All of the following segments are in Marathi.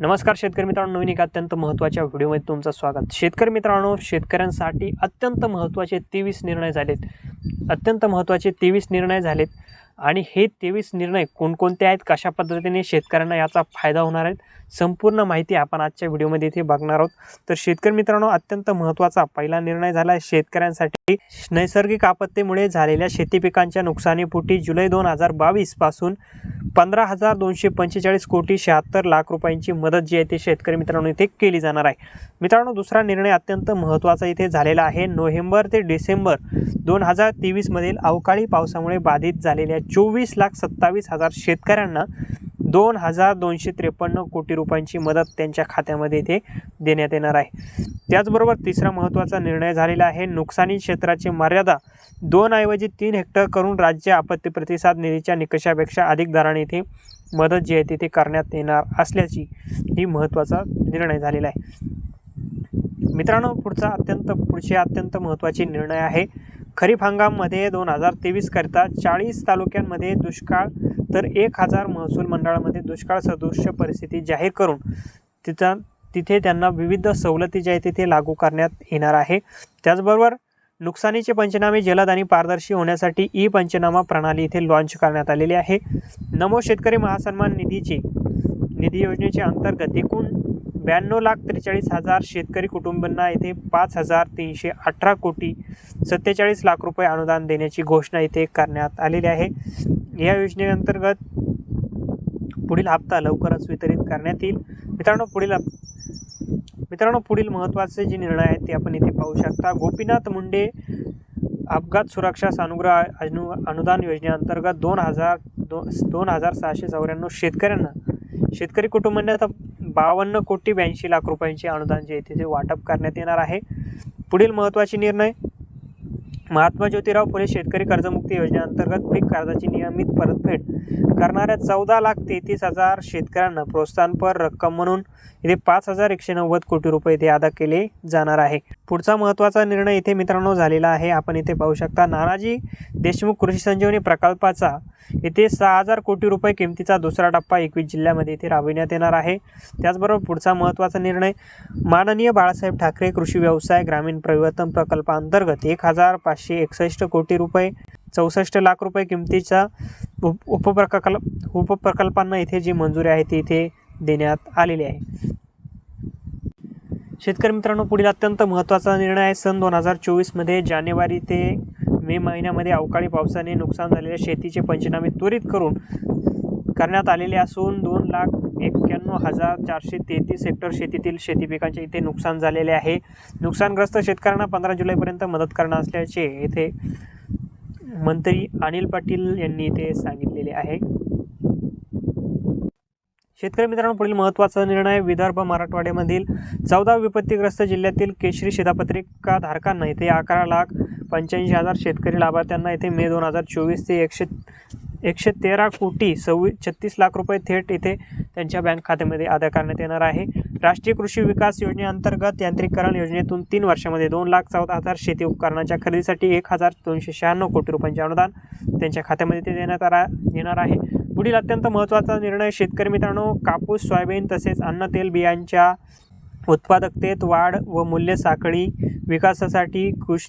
नमस्कार शेतकरी मित्रांनो नवीन एका अत्यंत महत्त्वाच्या व्हिडिओमध्ये तुमचं स्वागत. शेतकरी मित्रांनो शेतकऱ्यांसाठी अत्यंत महत्त्वाचे तेवीस निर्णय झालेत. अत्यंत महत्त्वाचे तेवीस निर्णय झालेत. आणि हे तेवीस निर्णय कोणकोणते आहेत कशा पद्धतीने शेतकऱ्यांना याचा फायदा होणार आहे संपूर्ण माहिती आपण आजच्या व्हिडिओमध्ये इथे बघणार आहोत. तर शेतकरी मित्रांनो अत्यंत महत्त्वाचा पहिला निर्णय झाला आहे शेतकऱ्यांसाठी. नैसर्गिक आपत्तीमुळे झालेल्या शेती पिकांच्या नुकसानीपोटी जुलै दोन हजार बावीसपासून पंधरा हजार दोनशे पंचेचाळीस कोटी शहात्तर लाख रुपयांची मदत जी आहे ती शेतकरी मित्रांनो इथे केली जाणार आहे. मित्रांनो दुसरा निर्णय अत्यंत महत्त्वाचा इथे झालेला आहे. नोव्हेंबर ते डिसेंबर दोन हजार तेवीसमधील अवकाळी पावसामुळे बाधित झालेल्या चोवीस लाख सत्तावीस हजार शेतकऱ्यांना दोन हजार दोनशे त्रेपन्न कोटी रुपयांची मदत त्यांच्या खात्यामध्ये इथे देण्यात येणार आहे. त्याचबरोबर तिसरा महत्त्वाचा निर्णय झालेला आहे. नुकसानी क्षेत्राची मर्यादा दोन ऐवजी तीन हेक्टर करून राज्य आपत्ती प्रतिसाद निधीच्या निकषापेक्षा अधिक दराने इथे मदत जी आहे तिथे करण्यात येणार असल्याची ही महत्त्वाचा निर्णय झालेला आहे. मित्रांनो पुढचा अत्यंत पुढचे अत्यंत महत्त्वाचे निर्णय आहे खरीप हंगाममध्ये दोन हजार तेवीसकरिता चाळीस तालुक्यांमध्ये दुष्काळ तर एक हजार महसूल मंडळामध्ये दुष्काळ सदृश्य परिस्थिती जाहीर करून तिथं तिथे त्यांना विविध सवलती ज्या आहेत तिथे लागू करण्यात येणार आहे. त्याचबरोबर नुकसानीचे पंचनामे जलद आणि पारदर्शी होण्यासाठी ई पंचनामा प्रणाली इथे लॉन्च करण्यात आलेली आहे. नमो शेतकरी महासन्मान निधीचे निधी योजनेच्या अंतर्गत एकूण ब्याण्णव लाख त्रेचाळीस हजार शेतकरी कुटुंबांना येथे पाच हजार तीनशे अठरा कोटी सत्तेचाळीस लाख रुपये अनुदान देण्याची घोषणा इथे करण्यात आलेली आहे. या योजनेअंतर्गत पुढील हप्ता लवकरच वितरित करण्यात येईल. मित्रांनो पुढील मित्रांनो पुढील महत्त्वाचे जे निर्णय आहेत ते आपण इथे पाहू शकता. गोपीनाथ मुंडे अपघात सुरक्षा सानुग्रह अनु अनुदान योजनेअंतर्गत दोन हजार दो दोन हजार सहाशे चौऱ्याण्णव शेतकऱ्यांना शेतकरी कुटुंबांना आता बावन्न कोटी ब्याऐंशी लाख रुपयांचे अनुदान जे आहे ते वाटप करण्यात येणार आहे. पुढील महत्त्वाचे निर्णय महात्मा ज्योतिराव फुले शेतकरी कर्जमुक्ती योजनेअंतर्गत पीक कर्जाची नियमित परतफेड करणाऱ्या चौदा लाख तेहतीस हजार शेतकऱ्यांना प्रोत्साहनपर रक्कम म्हणून इथे पाच हजार एकशे नव्वद कोटी रुपये इथे अदा केले जाणार आहे. पुढचा महत्त्वाचा निर्णय इथे मित्रांनो झालेला आहे. आपण इथे पाहू शकता नानाजी देशमुख कृषी संजीवनी प्रकल्पाचा इथे सहा हजार कोटी रुपये किमतीचा दुसरा टप्पा एकवीस जिल्ह्यामध्ये इथे राबविण्यात येणार आहे. त्याचबरोबर पुढचा महत्त्वाचा निर्णय माननीय बाळासाहेब ठाकरे कृषी व्यवसाय ग्रामीण परिवर्तन प्रकल्पाअंतर्गत एक हजार पाचशे एकसष्ट कोटी रुपये चौसष्ट लाख रुपये किमतीच्या उप उपप्रकल्प उपप्रकल्पांना इथे जी मंजुरी आहे ती इथे देण्यात आलेली आहे. शेतकरी मित्रांनो पुढील अत्यंत महत्त्वाचा निर्णय आहे. सन दोन हजार चोवीसमध्ये जानेवारी ते मे महिन्यामध्ये अवकाळी पावसाने नुकसान झालेल्या शेतीचे पंचनामे त्वरित करून करण्यात आलेले असून दोन लाख एक्क्याण्णव हजार चारशे तेहतीस हेक्टर शेतीतील शेती पिकांचे इथे नुकसान झालेले आहे. नुकसानग्रस्त शेतकऱ्यांना पंधरा जुलैपर्यंत मदत करणार असल्याचे येथे मंत्री अनिल पाटील यांनी इथे सांगितलेले आहे. शेतकरी मित्रांनो पुढील महत्त्वाचा निर्णय विदर्भ मराठवाड्यामधील चौदा विपत्तीग्रस्त जिल्ह्यातील केशरी शिधापत्रिका धारकांना. इथे अकरा लाख पंच्याऐंशी हजार शेतकरी लाभार्थ्यांना इथे मे दोन हजार चोवीस ते एकशे एकशे तेरा कोटी सव्वीस छत्तीस लाख रुपये थेट इथे त्यांच्या बँक खात्यामध्ये अदा करण्यात येणार आहे. राष्ट्रीय कृषी विकास योजनेअंतर्गत यांत्रिकरण योजनेतून तीन वर्षामध्ये दोन लाख चौदा हजार शेती उपकरणाच्या खरेदीसाठी एक हजार दोनशे शहाण्णव कोटी रुपयांचे अनुदान त्यांच्या खात्यामध्ये ते देण्यात आला येणार आहे. पुढील अत्यंत महत्त्वाचा निर्णय शेतकरी मित्रांनो कापूस सोयाबीन तसेच अन्न तेल बियांच्या उत्पादकतेत वाढ व मूल्य साखळी विकासासाठी कृष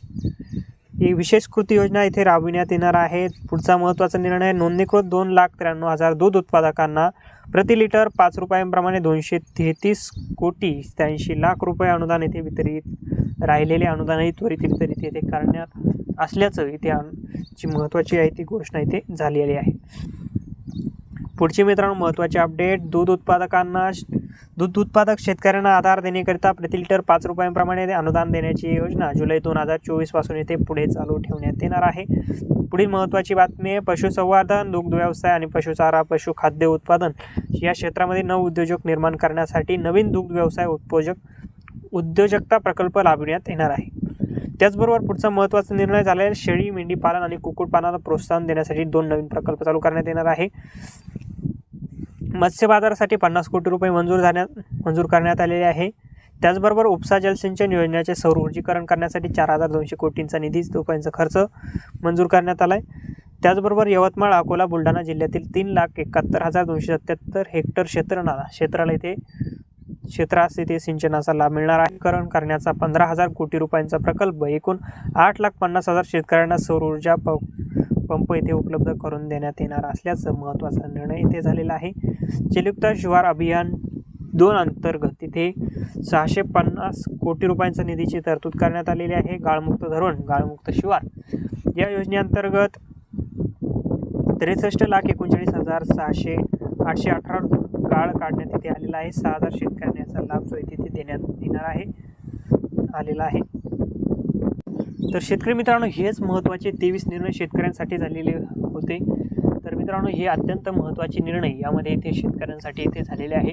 ही विशेष कृती योजना इथे राबविण्यात येणार आहे. पुढचा महत्त्वाचा निर्णय नोंदणीकृत दोन लाख त्र्याण्णव हजार दूध उत्पादकांना प्रति लिटर पाच रुपयांप्रमाणे दोनशे तेहतीस कोटी त्र्याऐंशी लाख रुपये अनुदान येथे वितरित राहिलेले अनुदानही त्वरित वितरित येथे करण्यात असल्याचं इथे जी महत्त्वाची आहे ती घोषणा इथे झालेली आहे. पुढचे मित्रांनो महत्त्वाचे अपडेट दूध उत्पादकांना दूध उत्पादक शेतकऱ्यांना आधार देण्याकरिता प्रति लिटर पाच रुपयांप्रमाणे अनुदान देण्याची योजना जुलै दोन हजार चोवीसपासून येथे पुढे चालू ठेवण्यात येणार आहे. पुढील महत्त्वाची बातमी आहे पशुसंवर्धन दुग्ध व्यवसाय आणि पशुचारा पशुखाद्य उत्पादन या क्षेत्रामध्ये नव उद्योजक निर्माण करण्यासाठी नवीन दुग्ध व्यवसाय उत्पोजक उद्योजकता प्रकल्प राबविण्यात येणार आहे. त्याचबरोबर पुढचा महत्त्वाचा निर्णय झाला आहे शेळी मेंढी पालन आणि कुक्कुटपालनाला प्रोत्साहन देण्यासाठी दोन नवीन प्रकल्प चालू करण्यात येणार आहे. मत्स्य बाजारासाठी पन्नास कोटी रुपये मंजूर झाण्यात मंजूर करण्यात आलेले आहे. त्याचबरोबर उपसा जलसिंचन योजनेचे सौर ऊर्जीकरण करण्यासाठी चार हजार दोनशे कोटींचा निधी रुपयांचा खर्च मंजूर करण्यात आला आहे त्याचबरोबर यवतमाळ अकोला बुलढाणा जिल्ह्यातील तीन लाख एकाहत्तर हजार दोनशे सत्याहत्तर हेक्टर क्षेत्रना क्षेत्राला इथे क्षेत्रास येथे सिंचनाचा लाभ मिळणार आहे. करण करण्याचा पंधरा हजार कोटी रुपयांचा प्रकल्प एकूण आठ लाख पन्नास हजार शेतकऱ्यांना सौर ऊर्जा प पंप येथे उपलब्ध करून देण्यात येणार असल्याचं महत्त्वाचा निर्णय येथे झालेला आहे. जलयुक्त शिवार अभियान दोन अंतर्गत तिथे सहाशे पन्नास कोटी रुपयांचा निधीची तरतूद करण्यात आलेली आहे. गाळमुक्त धरण गाळमुक्त शिवार या योजनेअंतर्गत त्रेसष्ट लाख एकोणचाळीस हजार सहाशे आठशे अठरा गाळ काढण्यात येथे आलेला आहे. सहा हजार शेतकऱ्यांचा लाभ जो येथे देण्यात येणार आहे आलेला आहे. तर शेतकरी मित्रांनो हेच महत्त्वाचे तेवीस निर्णय शेतकऱ्यांसाठी झालेले होते. तर मित्रांनो हे अत्यंत महत्त्वाचे निर्णय यामध्ये इथे शेतकऱ्यांसाठी इथे झालेले आहे.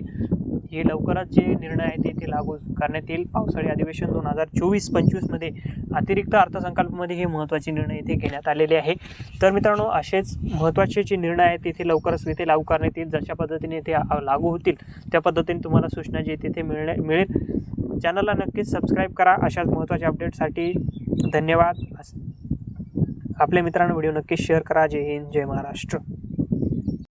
हे लवकरच जे निर्णय आहेत ते इथे लागू करण्यात येईल. पावसाळी अधिवेशन दोन हजार चोवीस पंचवीसमध्ये अतिरिक्त अर्थसंकल्पामध्ये हे महत्त्वाचे निर्णय इथे घेण्यात आलेले आहे. तर मित्रांनो असेच महत्त्वाचे जे निर्णय आहेत तिथे लवकरच इथे लागू करण्यात येईल. जशा पद्धतीने ते लागू होतील त्या पद्धतीने तुम्हाला सूचना जी तिथे मिळणे मिळेल. चॅनलला नक्कीच सबस्क्राईब करा. अशाच महत्त्वाच्या अपडेटसाठी धन्यवाद. आपल्या मित्रांनो व्हिडिओ नक्की शेअर करा. जय हिंद जय महाराष्ट्र.